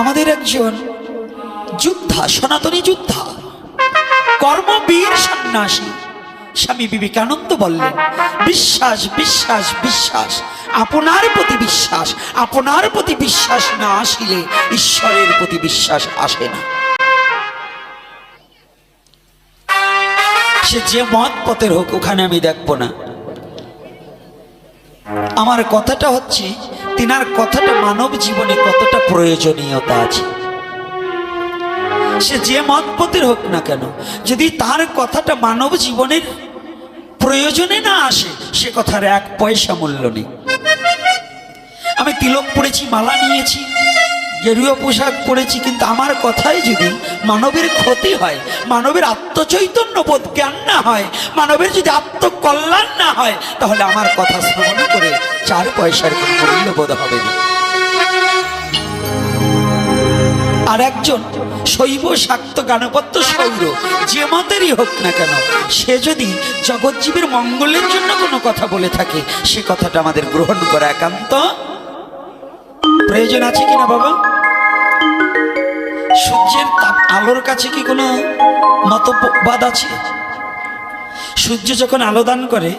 আমাদের একজন যোদ্ধা, সনাতনী যোদ্ধা, কর্মবীর সন্ন্যাসী, স্বামী বিবেকানন্দ বললেন, বিশ্বাস বিশ্বাস বিশ্বাস, আপনার প্রতি বিশ্বাস, আপনার প্রতি বিশ্বাস না আসিলে ঈশ্বরের প্রতি বিশ্বাস আসে না। সে যে মত পথের হোক, ওখানে আমি দেখব না। আমার কথাটা হচ্ছে তিনার কথাটা মানব জীবনে কতটা প্রয়োজনীয়তা আছে? সে যে মত পথের হোক না কেন, যদি তার কথাটা মানব জীবনের প্রয়োজনে না আসে, সে কথার এক পয়সা মূল্য নেই। আমি তিলক পড়েছি, মালা নিয়েছি গেরুয়া পোশাক পরেছি, কিন্তু আমার কথাই যদি মানবের ক্ষতি হয়, মানবের আত্মচৈতন্য বোধ জ্ঞান না হয়, মানবের যদি আত্মকল্যাণ না হয়, তাহলে আমার কথা শ্রবণ করে চার পয়সার কোনো মূল্যবোধ হবে না। আর একজন শৈব শাক্ত গানপত্য সৌর, যে মতেরই হোক না কেন, সে যদি জগৎজীবের মঙ্গলের জন্য কোনো কথা বলে থাকে, সে কথাটা আমাদের গ্রহণ করা একান্ত প্রয়োজন আছে কিনা বাবা? সূর্যের তাপ আলোর কাছে কি কোনো মতবাদ আছে? সূর্য যখন আলো দান করে,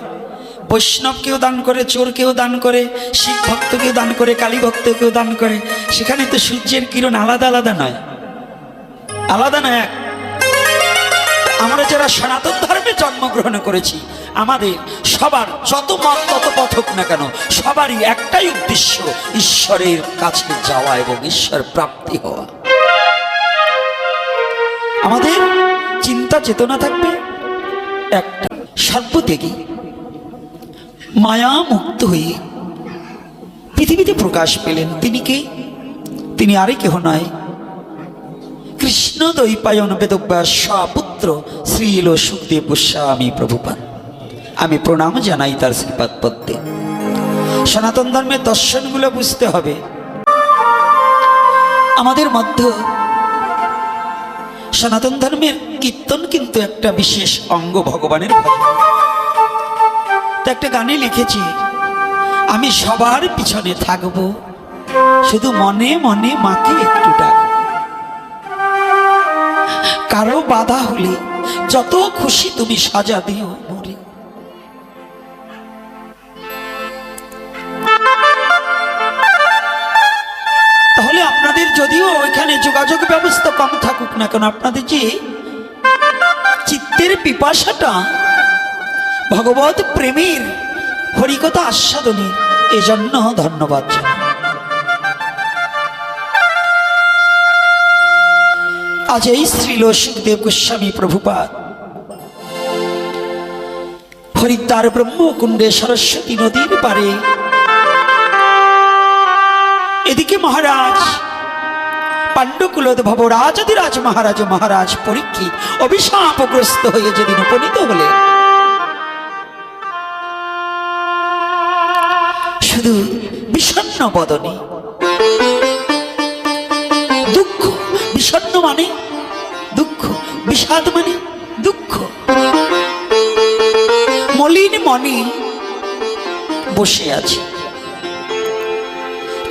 বৈষ্ণবকেও দান করে, চোরকেও দান করে শিখ ভক্তকেও দান করে কালী ভক্তকেও দান করে, সেখানে তো সূর্যের কিরণ আলাদা আলাদা নয়। আলাদা নয় এক। আমরা যারা সনাতন ধর্মে জন্মগ্রহণ করেছি আমাদের সবার যত মত তত পথ হোক না কেন, সবারই একটাই উদ্দেশ্য ঈশ্বরের কাছে যাওয়া এবং ঈশ্বর প্রাপ্তি হওয়া। আমাদের চিন্তা চেতনা থাকবে, একটা সর্বত্যাগী মায়া মুক্ত হয়ে পৃথিবীতে প্রকাশ পেলেন তিনি কে? তিনি আরে কেহ নয়। কৃষ্ণ দৈপায়ন বেদব্যাস পুত্র শ্রীল সুখদেব গোস্বামী প্রভুপাত আমি প্রণাম জানাই তার শ্রীপাদ পদ্মে। সনাতন ধর্মের দর্শনগুলো বুঝতে হবে। আমাদের মধ্যে সনাতন ধর্মের কীর্তন কিন্তু একটা বিশেষ অঙ্গ ভগবানের তো একটা গানে লিখেছি, আমি সবার পিছনে থাকব, শুধু মনে মনে মাকে একটু ডাক কারও বাধা হলে যত খুশি তুমি সাজা দিও মরে তাহলে আপনাদের যদিও ওইখানে যোগাযোগ ব্যবস্থা কম থাকুক না কেন, আপনাদের যে চিত্তের পিপাসাটা, ভগবত প্রেমের হরিকতা আস্বাদনী এজন্য ধন্যবাদ। আজ এই শ্রীল সুখদেব গোস্বামী প্রভুপাদ, হরিদ্বার ব্রহ্মকুণ্ডে সরস্বতী নদীর পারে এদিকে মহারাজ। পাণ্ডকুলোদ্ভব রাজাধিরাজ মহারাজ মহারাজ পরীক্ষিত অভিশাপগ্রস্ত হয়ে যেদিন উপনীত হলেন। শুধু বিষণ্ণ বদনে। দুঃখ বিষণ্ণ মানে? দুঃখ বিষাদ মানে? দুঃখ। মলিন মনে বসে আছে।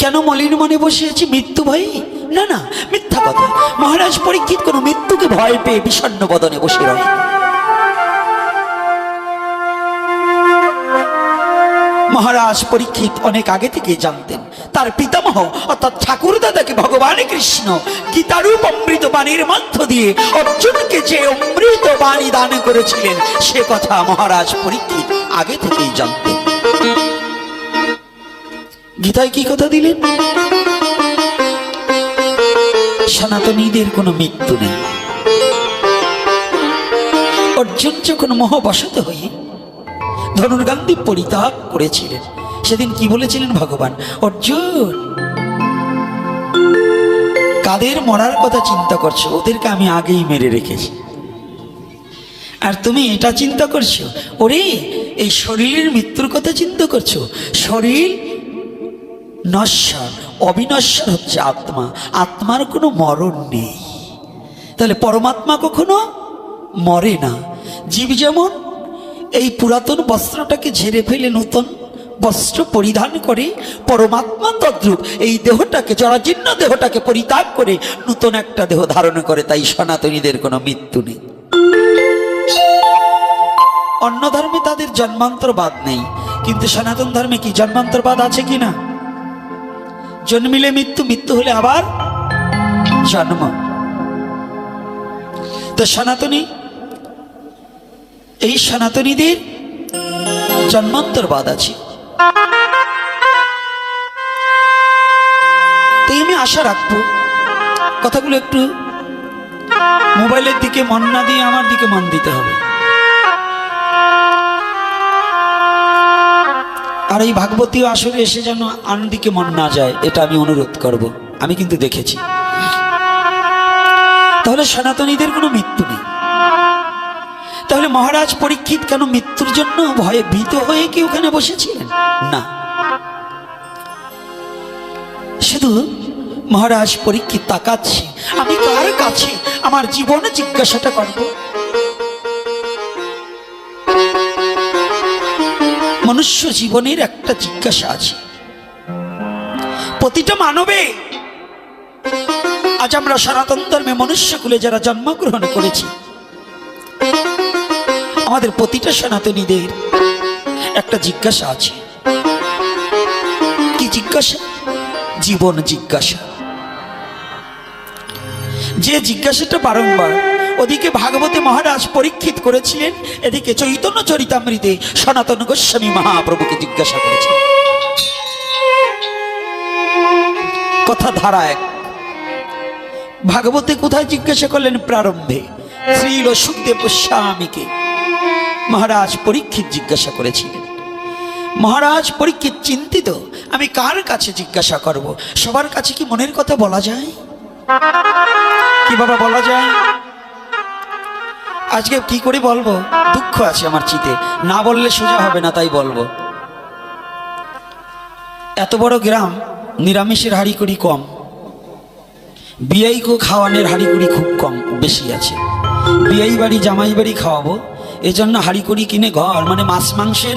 কেন মলিন মনে বসে আছি? মৃত্যু ভয়ে? না না, মিথ্যা কথা। মহারাজ পরীক্ষিত কোনো মৃত্যুকে ভয় পেয়ে বিষণ্ণ বদনে বসে রয়। মহারাজ পরীক্ষিত অনেক আগে থেকেই জানতেন। তার পিতামহ, অর্থাৎ ঠাকুর দাদাকে ভগবান কৃষ্ণ, গীতারূপ অমৃত বাণীর মধ্য দিয়ে অর্জুনকে যে অমৃত বাণী দান করেছিলেন, সে কথা মহারাজ পরীক্ষিত আগে থেকেই জানতেন। গীতায় কি কথা দিলেন? সনাতনীদের কোনো মৃত্যু নেই। অর্জুন যখন মোহবশত হয়ে ধনুর্গান্ধী পরিত্যাগ করেছিলেন, সেদিন কি বলেছিলেন ভগবান? অর্জুন, কাদের মরার কথা চিন্তা করছ? ওদেরকে আমি আগেই মেরে রেখেছি। আর তুমি এটা চিন্তা করছ? ওরে, এই শরীরের মৃত্যুর কথা চিন্তা করছ? শরীর নশ্বর, অবিনশ্বর হচ্ছে আত্মা। আত্মার কোনো মরণ নেই। তাহলে পরমাত্মা কখনো মরে না। জীব যেমন এই পুরাতন বস্ত্রটাকে ঝেড়ে ফেলে নূতন বস্ত্র পরিধান করে, পরমাত্মা তদ্রুপ এই দেহটাকে, জরাজীর্ণ দেহটাকে পরিত্যাগ করে নূতন একটা দেহ ধারণ করে, তাই সনাতনীদের কোনো মৃত্যু নেই। অন্য ধর্মে তাদের জন্মান্তরবাদ নেই। কিন্তু সনাতন ধর্মে কি জন্মান্তরবাদ আছে কি না জন্মিলে মৃত্যু মৃত্যু হলে আবার জন্ম। তো সনাতনী, এই সনাতনীদের জন্মান্তরবাদ আছে। তাই আমি আশা রাখব, কথাগুলো একটু মোবাইলের দিকে মন না দিয়ে আমার দিকে মন দিতে হবে। আর এই ভাগবতীয় আসরে এসে যেন আন দিকে মন না যায়, এটা আমি অনুরোধ করব। আমি কিন্তু দেখেছি। তাহলে সনাতনীদের কোনো মৃত্যু নেই। তাহলে মহারাজ পরীক্ষিত কেন মৃত্যুর জন্য ভয়ে ভীত হয়ে কি ওখানে বসেছিলেন? না। শুধু মহারাজ পরীক্ষিত তাকাচ্ছে। আমি কার কাছে আমার জীবনে জিজ্ঞাসাটা করব? মনুষ্য জীবনের একটা জিজ্ঞাসা আছে। প্রতিটা মানবে। আজ আমরা সনাতন ধর্মে মনুষ্যকুলে যারা জন্মগ্রহণ করেছি, আমাদের প্রতিটা সনাতনীদের একটা জিজ্ঞাসা আছে। কি জিজ্ঞাসা? জীবন জিজ্ঞাসা। যে জিজ্ঞাসাটা বারংবার ওদিকে ভাগবতী মহারাজ পরীক্ষিত করেছিলেন। এদিকে চৈতন্য চরিতামৃতে সনাতন গোস্বামী মহাপ্রভুকে জিজ্ঞাসা করেছেন কথা ধারা এক। ভাগবতে কোথায় জিজ্ঞাসা করলেন প্রারম্ভে? শ্রীল সুখদেব গোস্বামীকে। মহারাজ পরীক্ষিত জিজ্ঞাসা করেছিলেন। মহারাজ পরীক্ষিত চিন্তিত, আমি কার কাছে জিজ্ঞাসা করব? সবার কাছে কি মনের কথা বলা যায়? কি বাবা বলা যায়? আজকে কি করে বলব? দুঃখ আছে আমার চিতে। না বললে সোজা হবে না, তাই বলব। এত বড় গ্রাম, নিরামিষের হাড়ি করি কম। বিয়াইকে খাওয়ানোর হাড়ি কুড়ি খুব কম, বেশি আছে। বিয়াই বাড়ি, জামাই বাড়ি খাওয়াবো। এজন্য হাড়ি কুড়ি কিনে ঘর মানে মাছ মাংসের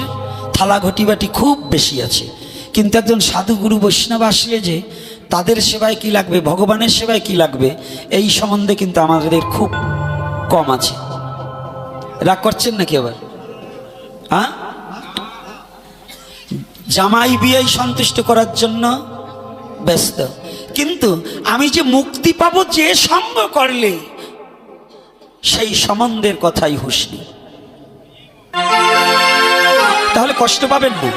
থালা ঘটি বাটি খুব বেশি আছে। কিন্তু একজন সাধু গুরু বৈষ্ণব আসলে যে, তাদের সেবায় কি লাগবে, ভগবানের সেবায় কি লাগবে, এই সম্বন্ধে কিন্তু আমাদের খুব কম আছে। রাগ করছেন নাকি আবার? হ্যাঁ জামাই বিয়াই সন্তুষ্ট করার জন্য ব্যস্ত। কিন্তু আমি যে মুক্তি পাবো যে সঙ্গ করলে, সেই সম্বন্ধের কথাই হুশ নেই। তাহলে কষ্ট পাবেন না।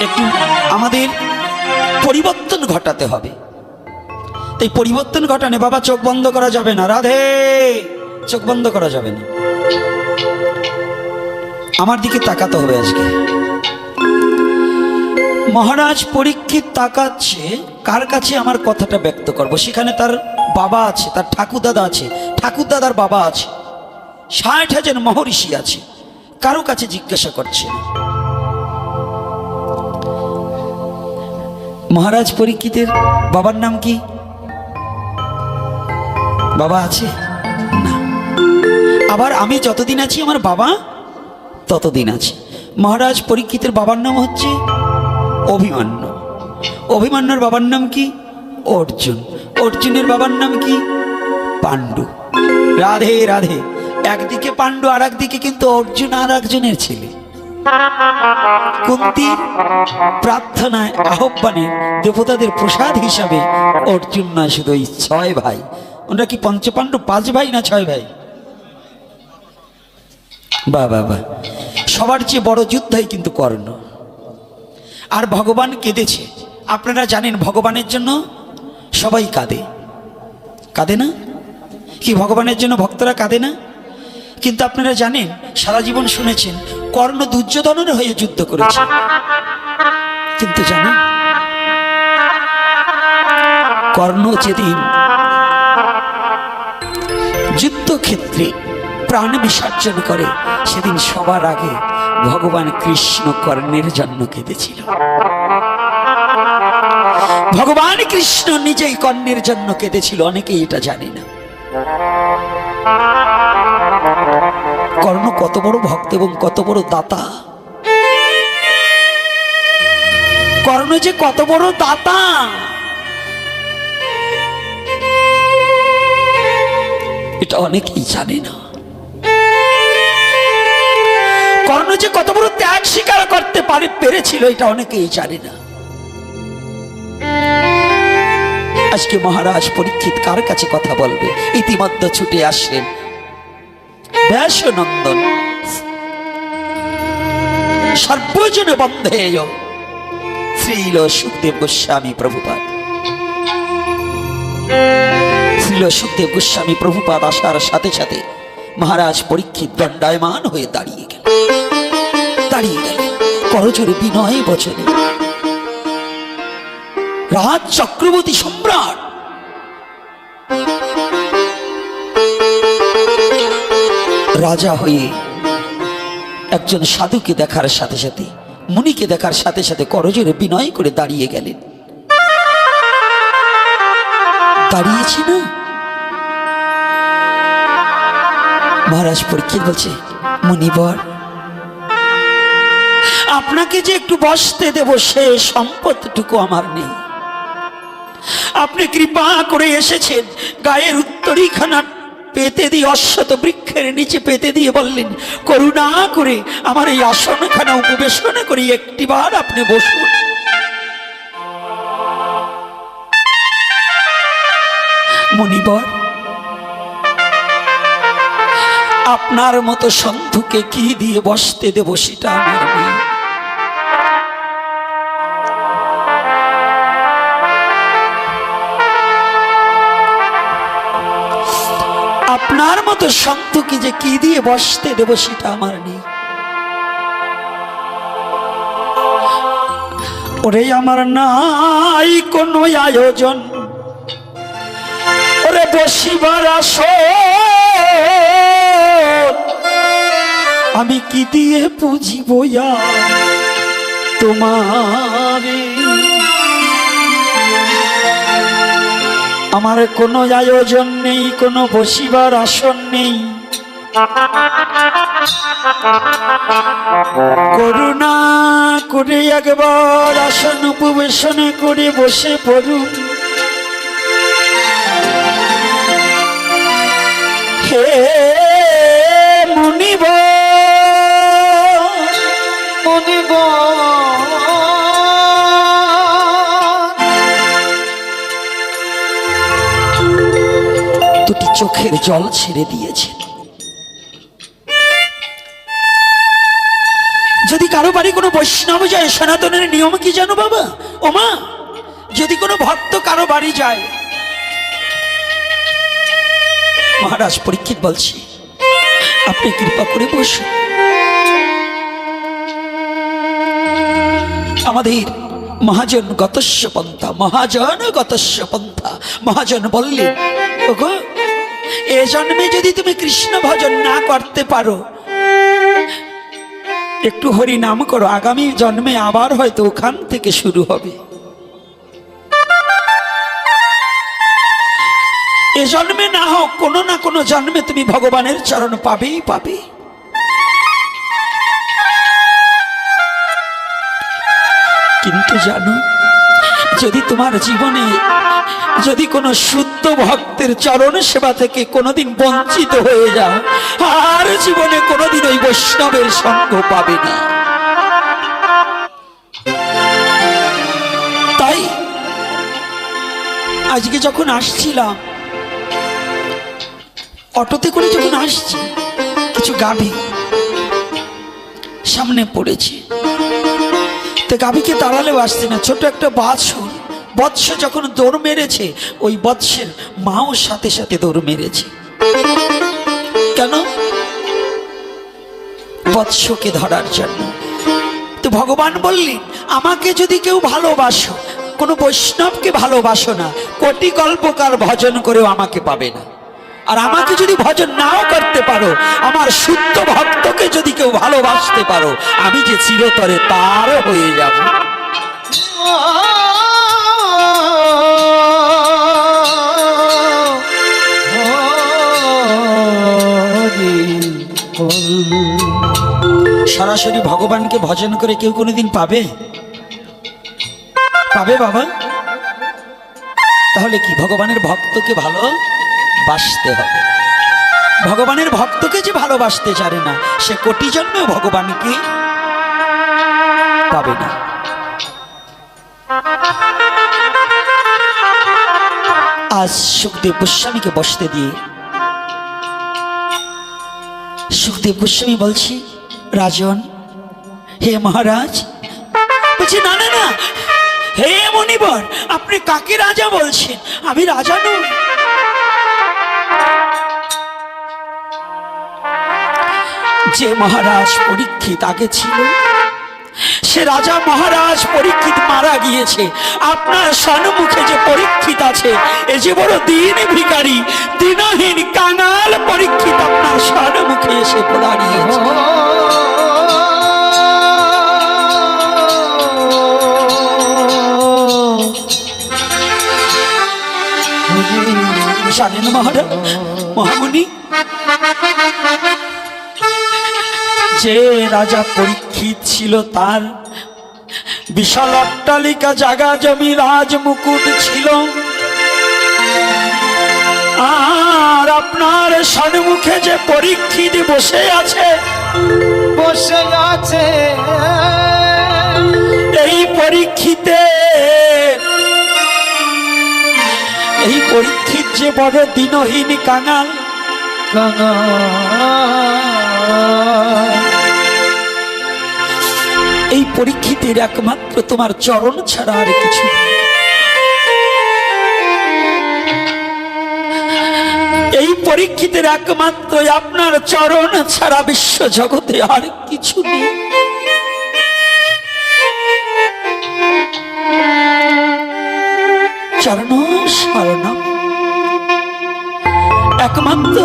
একটু আমাদের পরিবর্তন ঘটাতে হবে। তাই পরিবর্তন ঘটানে বাবা চোখ বন্ধ করা যাবে না। রাধে! চোখ বন্ধ করা যাবে না। আমার দিকে তাকাতে হবে আজকে। মহারাজ পরীক্ষিত তাকাচ্ছে, কার কাছে আমার কথাটা ব্যক্ত করব? সেখানে তার বাবা আছে, তার ঠাকুরদাদা আছে ঠাকুরদাদার বাবা আছে, ষাট হাজার মহর্ষি আছে, কারও কাছে জিজ্ঞাসা করছে মহারাজ পরীক্ষিতের বাবার নাম কি? বাবা আছে? আবার আমি যতদিন আছি আমার বাবা? ততদিন আছে। মহারাজ পরীক্ষিতের বাবার নাম হচ্ছে অভিমান্য। অভিমান্যর বাবার নাম কি? অর্জুন। অর্জুনের বাবার নাম কি? পাণ্ডু। রাধে রাধে। একদিকে পাণ্ডু আর একদিকে কিন্তু অর্জুন আর একজনের ছেলে। কুন্তির প্রার্থনায়, আহ্বানে দেবতাদের প্রসাদ হিসাবে অর্জুন নয় শুধু এই ছয় ভাই। ওরা কি পঞ্চপাণ্ডু, পাঁচ ভাই না ছয় ভাই? বা বাবা সবার চেয়ে বড় যুদ্ধই কিন্তু কর্ণ। আর ভগবান কেঁদেছে। আপনারা জানেন ভগবানের জন্য সবাই কাঁদে। কাঁদে না? কি ভগবানের জন্য ভক্তরা কাঁদে না? কিন্তু আপনারা জানেন, সারা জীবন শুনেছেন, কর্ণ দুর্যোধনের হয়ে যুদ্ধ করেছে। কিন্তু জানেন? কর্ণ যেদিন যুদ্ধক্ষেত্রে প্রাণ বিসর্জন করে, সেদিন সবার আগে ভগবান কৃষ্ণ কর্ণের জন্য কেঁদেছিল। ভগবান কৃষ্ণ নিজেই কর্ণের জন্য কেঁদেছিল, অনেকেই এটা জানে না। কর্ণ কত বড় ভক্ত এবং কত বড় দাতা। কর্ণ যে কত বড় দাতা। এটা অনেকেই জানে না। যে কত বড় ত্যাগ স্বীকার করতে পারে, পেরেছিল, এটা অনেকেই জানে না। আজকে মহারাজ পরীক্ষিত কার কাছে কথা বলবে? ইতিমধ্যে ছুটে আসলেন। ব্যাসনন্দন। সর্বজন বন্ধেয় শ্রীল সুখদেব গোস্বামী প্রভুপাদ। শ্রীল সুখদেব গোস্বামী প্রভুপাদ আসার সাথে সাথে মহারাজ পরীক্ষিত দণ্ডায়মান হয়ে দাঁড়িয়ে গেল দাঁড়িয়ে গেল করজোরে বিনয় বচনে। রাজ চক্রবর্তী সম্রাট। রাজা হয়ে একজন সাধুকে দেখার সাথে সাথে, মুনিকে দেখার সাথে সাথে করজোরে বিনয় করে দাঁড়িয়ে গেলেন। দাঁড়িয়েছি না? মহারাজ পরীক্ষিত বলছে, মুনিবর আপনাকে যে একটু বসতে দেব, সে সম্পদটুকু আমার নেই। আপনি কৃপা করে এসেছেন, গায়ের উত্তরীখানা পেতে দিয়ে অশ্বত বৃক্ষের নিচে পেতে দিয়ে বললেন, করুণা করে আমার এই আসনখানা উপবেশন করে একটিবার আপনি বসুন। মনিবর আপনার মতো সন্ধুকে কি দিয়ে বসতে দেব সেটা আমার নেই। মতো সন্তকে যে কি দিয়ে বসতে দেব সেটা আমার নেই। ওরে আমার নাই কোনো আয়োজন। ওরে বসিবার আস আমি কি দিয়ে পুজিব তোমারে? আমার কোনো আয়োজন নেই, কোনো বসিবার আসন নেই। করুণা করে একবার আসন উপবেশনে করে বসে পড়ুন। হে মুনিব মুনিব চোখের জল ছেড়ে দিয়েছে। যদি কারও বাড়ি কোনো বৈষ্ণব যায়, সনাতনের নিয়ম কি জানো বাবা? ওমা যদি কোনো ভক্ত কারও বাড়ি যায়, মহারাজ পরীক্ষিত বলছি, আপনি কৃপা করে বসুন। আমাদের মহাজন গতস্য পন্থা, মহাজন গতস্য পন্থা, মহাজন বললেন ওগো এ জন্মে যদি তুমি কৃষ্ণ ভজন না করতে পারো, একটু হরি নাম করো, আগামী জন্মে আবার হয়তো ওখান থেকে শুরু হবে। এ জন্মে না হোক, কোনো না কোনো জন্মে তুমি ভগবানের চরণ পাবেই পাবে। কিন্তু জানো যদি তোমার জীবনে যদি কোনো শুদ্ধ ভক্তের চরণ সেবা থেকে কোনোদিন বঞ্চিত হয়ে যাও, আর জীবনে কোনোদিন ওই বৈষ্ণবের সঙ্গ পাবে না। তাই আজকে যখন আসছিলাম, অটোতে করে যখন আসছি, কিছু গাভী সামনে পড়েছে। তো গাভীকে তাড়ালেও আসছে না, ছোট একটা বাছুর বৎস যখন দৌড় মেরেছে, ওই বৎসের মাও সাথে সাথে দৌড় মেরেছে। কেন? বৎসকে ধরার জন্য। তো ভগবান বললেন, আমাকে যদি কেউ ভালোবাসো, কোনো বৈষ্ণবকে ভালোবাসো না, কোটি কল্পকার ভজন করেও আমাকে পাবে না। আর আমাকে যদি ভজন নাও করতে পারো, আমার শুদ্ধ ভক্তকে যদি কেউ ভালোবাসতে পারো, আমি যে চিরতরে তার হয়ে যাব। সরাসরি ভগবানকে ভজন করে কেউ কোনোদিন পাবে? পাবে বাবা? তাহলে কি ভগবানের ভক্তকে ভালো বাসতে হবে? ভগবানের ভক্তকে যে ভালোবাসতে জানে না, সে কোটি জন্মেও ভগবানকে পাবে না। আজ সুখদেব গোস্বামীকে বসতে দিয়ে সুখদেব গোস্বামী বলছি, রাজন, হে মহারাজ, বলছি, না না না, হে মণিবর, আপনি কাকে রাজা বলছেন? আমি রাজা নই। যে মহারাজ পরীক্ষিত আগে ছিল সে রাজা মহারাজ পরীক্ষিত মারা গিয়েছে। আপনার সন্মুখে যে পরীক্ষিত আছে, এ যে বড় দিন ভিকারি দিনহীন কাঙাল পরীক্ষিত আপনার সন্মুখে এসে দাঁড়িয়েছে। জানেন মহামণি যে রাজা পরীক্ষিত ছিল তার। বিশাল অট্টালিকা জাগা জমি রাজ মুকুট ছিল। আর আপনার সন্মুখে যে পরীক্ষিত বসে আছে বসে আছে। এই পরীক্ষিতে এই পরীক্ষিত যে বড় দিনহীন কাঙাল কাঙাল। এই পরীক্ষিতের একমাত্র তোমার চরণ ছাড়া আর কিছু এই পরীক্ষিতের একমাত্র আপনার চরণ ছাড়া বিশ্ব জগতে আর কিছু নেই। চরণ শরণ একমাত্র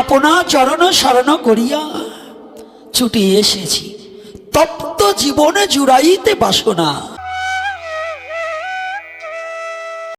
আপনা চরণ শরণ করিয়া ছুটে এসেছি। জীবনে জুড়াইতে বাসনা